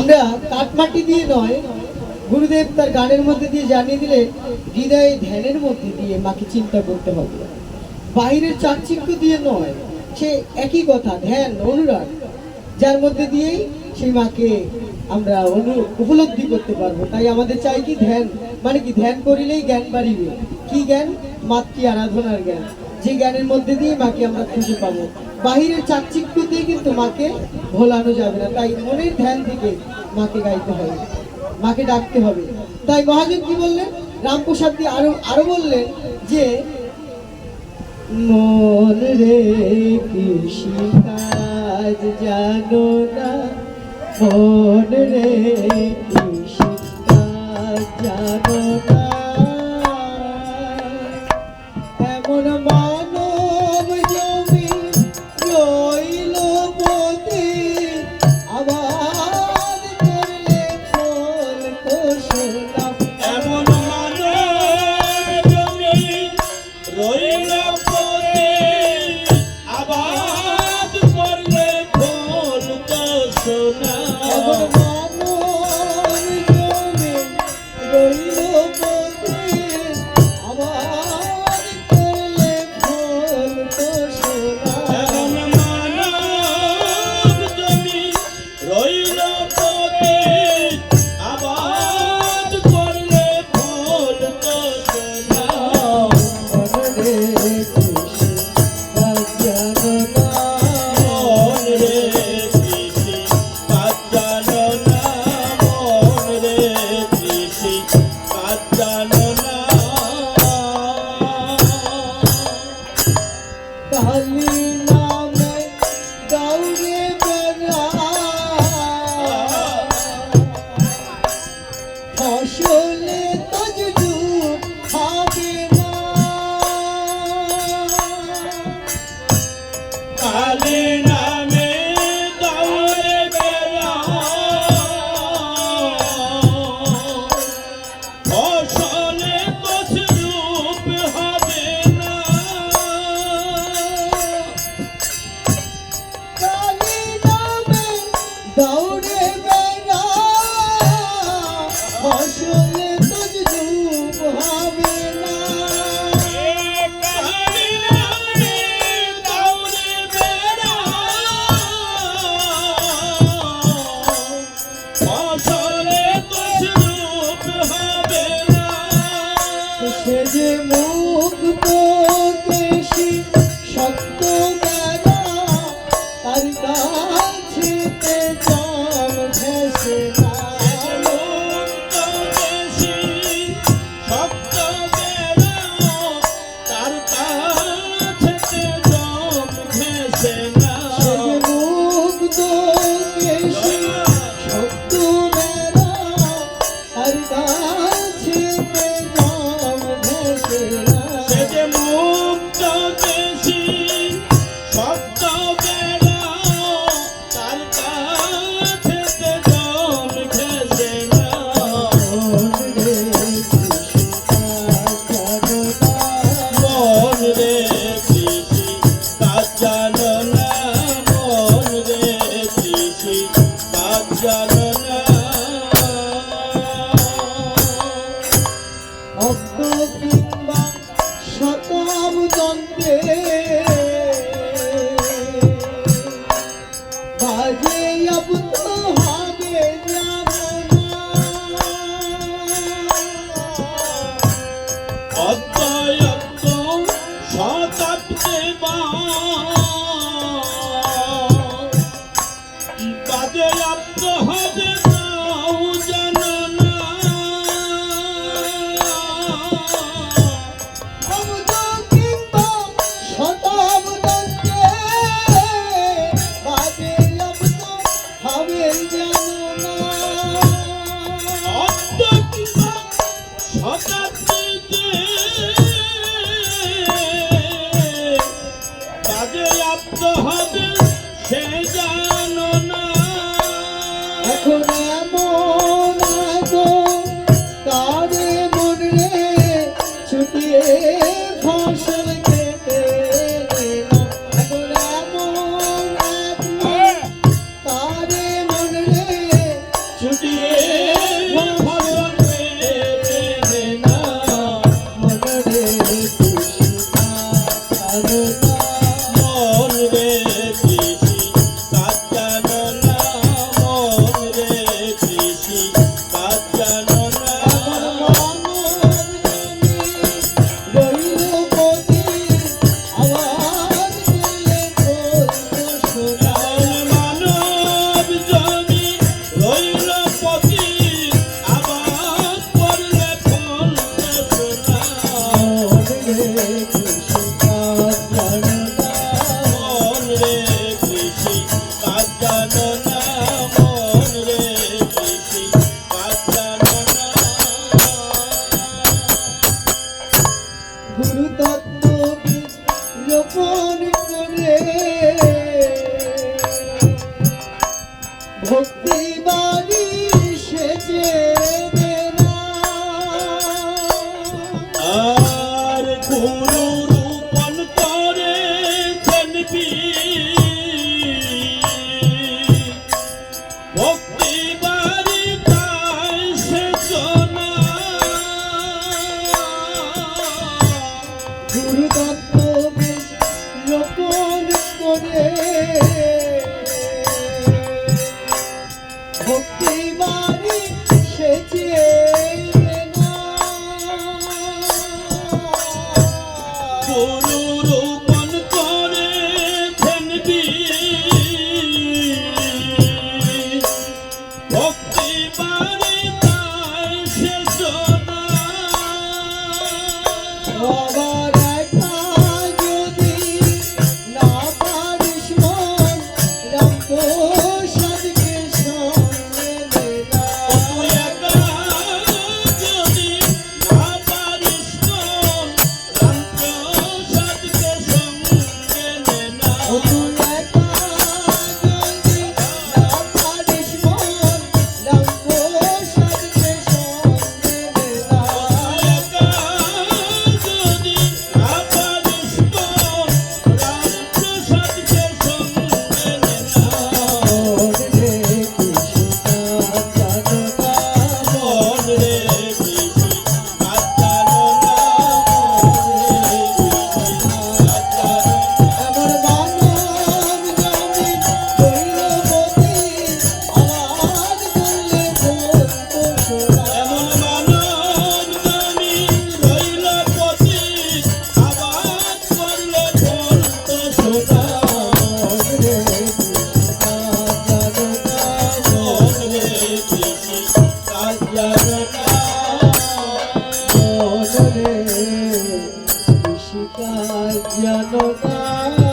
আমরা কাঠমাটি দিয়ে নয়, গুরুদেব তার গানের মধ্যে দিয়ে জানিয়ে দিলে, হৃদয়ে ধ্যানের মধ্যে দিয়ে মাকে চিন্তা করতে হবে। বাইরের চাকচিক্য দিয়ে নয়, সে একই কথা, ধ্যান, অনুরাগ, যার মধ্যে দিয়েই সেই মাকে আমরা অনু, উপলব্ধি করতে পারব। তাই আমাদের চাই কি ধ্যান মানে কি ধ্যান করিলেই জ্ঞান বাড়িবে। কি জ্ঞান? মাতৃ আরাধনার জ্ঞান। যে জ্ঞানের মধ্যে দিয়ে মাকে আমরা খুঁজে পাবো। বাহিরের চাকচিক্য দিয়ে কিন্তু মাকে ভোলানো যাবে না। তাই মনের ধ্যান থেকে মাকে গাইতে হবে। মাকে ডাকতে হবে। তাই মহাজন কি বললেন? রামপ্রসাদ দিয়ে আরও আরও বললেন যে, মন রে কৃষি কাজ জানো না। মন রে কৃষি কাজ জানো love. এখন সে কৃষিকাজ জানতা